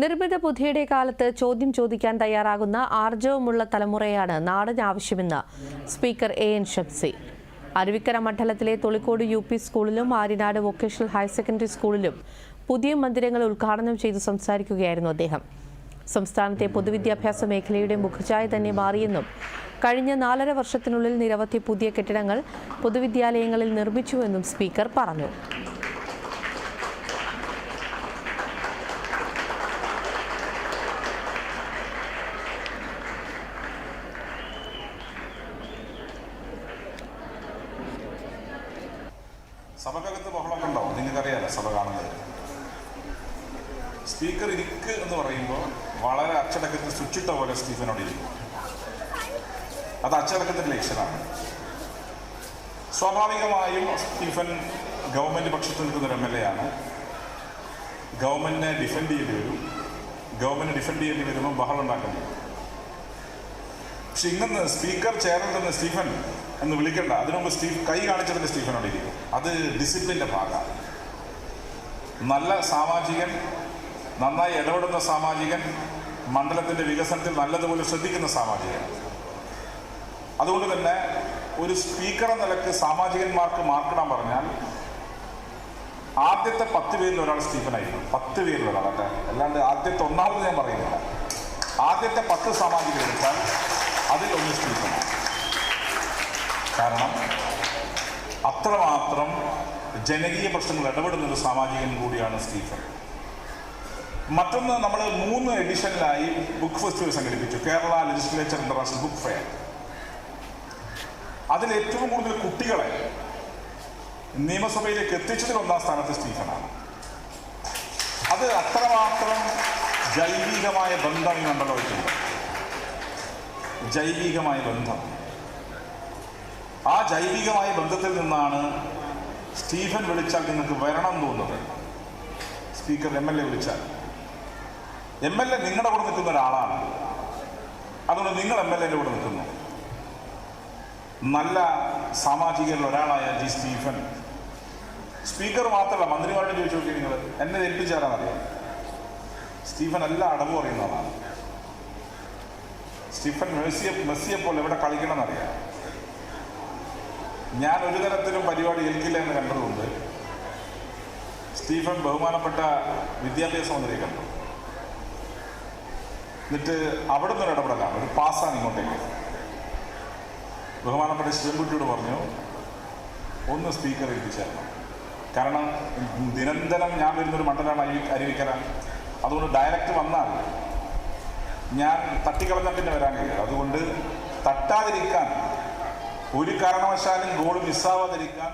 നിർമ്മിത ബുദ്ധിയുടെ കാലത്ത് ചോദ്യം ചോദിക്കാൻ തയ്യാറാകുന്ന ആർജവമുള്ള തലമുറയാണ് നാടിന് ആവശ്യമെന്ന് speaker A N Shamsi Aruvikkara മണ്ഡലത്തിലെ തൊളിക്കോട് യു പി സ്കൂളിലും ആര്യനാട് വൊക്കേഷണൽ ഹയർ സെക്കൻഡറി സ്കൂളിലും പുതിയ മന്ദിരങ്ങൾ ഉദ്ഘാടനം ചെയ്ത് സംസാരിക്കുകയായിരുന്നു അദ്ദേഹം. സംസ്ഥാനത്തെ പൊതുവിദ്യാഭ്യാസ മേഖലയുടെ മുഖഛായ തന്നെ മാറിയെന്നും കഴിഞ്ഞ നാലര വർഷത്തിനുള്ളിൽ നിരവധി പുതിയ കെട്ടിടങ്ങൾ പൊതുവിദ്യാലയങ്ങളിൽ നിർമ്മിച്ചുവെന്നും സ്പീക്കർ പറഞ്ഞു. സഭക്കകത്ത് ബഹളമൊക്കെ ഉണ്ടാവും. നിങ്ങൾക്കറിയാലോ സഭ കാണുന്നത്. സ്പീക്കർ ഇരിക്ക് എന്ന് പറയുമ്പോൾ വളരെ അച്ചടക്കത്തിൽ സ്വിച്ചിട്ട പോലെ സ്റ്റീഫനോട് ഇരിക്കും. അത് അച്ചടക്കത്തിന്റെ ലക്ഷണമാണ് സ്വാഭാവികമായും സ്റ്റീഫൻ ഗവൺമെന്റ് പക്ഷത്ത് നിൽക്കുന്ന ഒരു എം എൽ എ ആണ്. ഗവൺമെന്റിനെ ഡിഫെൻഡ് ചെയ്യേണ്ടി വരും. ഗവൺമെന്റ് ഡിഫെൻഡ് ചെയ്യേണ്ടി വരുമ്പോൾ ബഹളം ഉണ്ടാക്കേണ്ടി വരും. പക്ഷെ ഇങ്ങനെ സ്പീക്കർ ചെയറിൽ സ്റ്റീഫൻ എന്ന് വിളിക്കണ്ട. അതിനു മുമ്പ് സ്റ്റീഫ് കൈ കാണിച്ചതിന്റെ സ്റ്റീഫനോട് ഇരിക്കും. അത് ഡിസിപ്ലിന്റെ ഭാഗമാണ്. നല്ല സാമാജികൻ നന്നായി ഇടപെടുന്ന സാമാജികൻ മണ്ഡലത്തിന്റെ വികസനത്തിൽ നല്ലതുപോലെ ശ്രദ്ധിക്കുന്ന സാമാജികൻ. അതുകൊണ്ട് തന്നെ ഒരു സ്പീക്കർ എന്ന നിലയ്ക്ക് സാമാജികന്മാർക്ക് മാർക്കിടാൻ പറഞ്ഞാൽ ആദ്യത്തെ പത്ത് പേരിൽ ഒരാൾ സ്റ്റീഫനായിരുന്നു പത്ത് പേരിൽ ഒരാൾ അല്ലേ? അല്ലാണ്ട് ആദ്യത്തെ ഒന്നാമത് ഞാൻ പറയുന്നില്ല. ആദ്യത്തെ പത്ത് സാമാജികൻ എടുത്താൽ അതിൽ ഒന്ന് സ്റ്റീഫനാണ് കാരണം അത്രമാത്രം ജനകീയ പ്രശ്നങ്ങൾ ഇടപെടുന്ന ഒരു സാമാജികൻ കൂടിയാണ് സ്റ്റീഫൻ മറ്റൊന്ന് നമ്മൾ മൂന്ന് എഡിഷനിലായി ബുക്ക് ഫെസ്റ്റിവൽ സംഘടിപ്പിച്ചു. Kerala legislature international book fair അതിൽ ഏറ്റവും കൂടുതൽ കുട്ടികളെ നിയമസഭയിലേക്ക് എത്തിച്ചതിൽ ഒന്നാം സ്ഥാനത്ത് സ്റ്റീഫനാണ് അത് അത്രമാത്രം ജൈവികമായ ബന്ധം ഈ മണ്ഡലമായിട്ടുണ്ട് ജൈവികമായ ബന്ധം. ആ ജൈവികമായ ബന്ധത്തിൽ നിന്നാണ് സ്റ്റീഫൻ വിളിച്ചാൽ നിങ്ങൾക്ക് വരണം തോന്നുന്നത്. സ്പീക്കർ എം എൽ എ വിളിച്ചാൽ. എം എൽ എ നിങ്ങളുടെ കൂടെ നിൽക്കുന്ന ഒരാളാണ്. അതുകൊണ്ട് നിങ്ങൾ എം എൽ എന്റെ കൂടെ നിൽക്കുന്നു. നല്ല സാമാജികരിൽ ഒരാളായ ജി സ്റ്റീഫൻ. സ്പീക്കർ മാത്രമല്ല മന്ത്രിമാരോട് ചോദിച്ചു നോക്കി നിങ്ങൾ എന്നെ ഏൽപ്പിച്ചാരാന്നറിയാം സ്റ്റീഫൻ എല്ലാ അടവും അറിയുന്നതാണ് സ്റ്റീഫൻ മെസ്സിയെ മെസ്സിയെ പോലെ എവിടെ കളിക്കണം എന്നറിയാം ഞാൻ ഒരു തരത്തിലും പരിപാടി ഏൽക്കില്ല എന്ന് കണ്ടതുകൊണ്ട് സ്റ്റീഫൻ ബഹുമാനപ്പെട്ട വിദ്യാഭ്യാസ മന്ത്രിയെ കണ്ടു. എന്നിട്ട് അവിടെ നിന്ന് ഒരു ഇടപെടലാണ് ഒരു പാസ്സാണ് ഇങ്ങോട്ടേക്ക്. ബഹുമാനപ്പെട്ട ശിവൻകുട്ടിയോട് പറഞ്ഞു ഒന്ന് സ്പീക്കർ എത്തിച്ചേരണം കാരണം ദിനന്തരം ഞാൻ വരുന്നൊരു മണ്ഡലമാണ് അരുവി അരുവിക്കര അതുകൊണ്ട് ഡയറക്റ്റ് വന്നാൽ ഞാൻ തട്ടിക്കളഞ്ഞാൽ പിന്നെ വരാൻ കഴിയില്ല. അതുകൊണ്ട് തട്ടാതിരിക്കാൻ ഒരു കാരണവശാലും ഗോൾ മിസ്സാവാതിരിക്കാൻ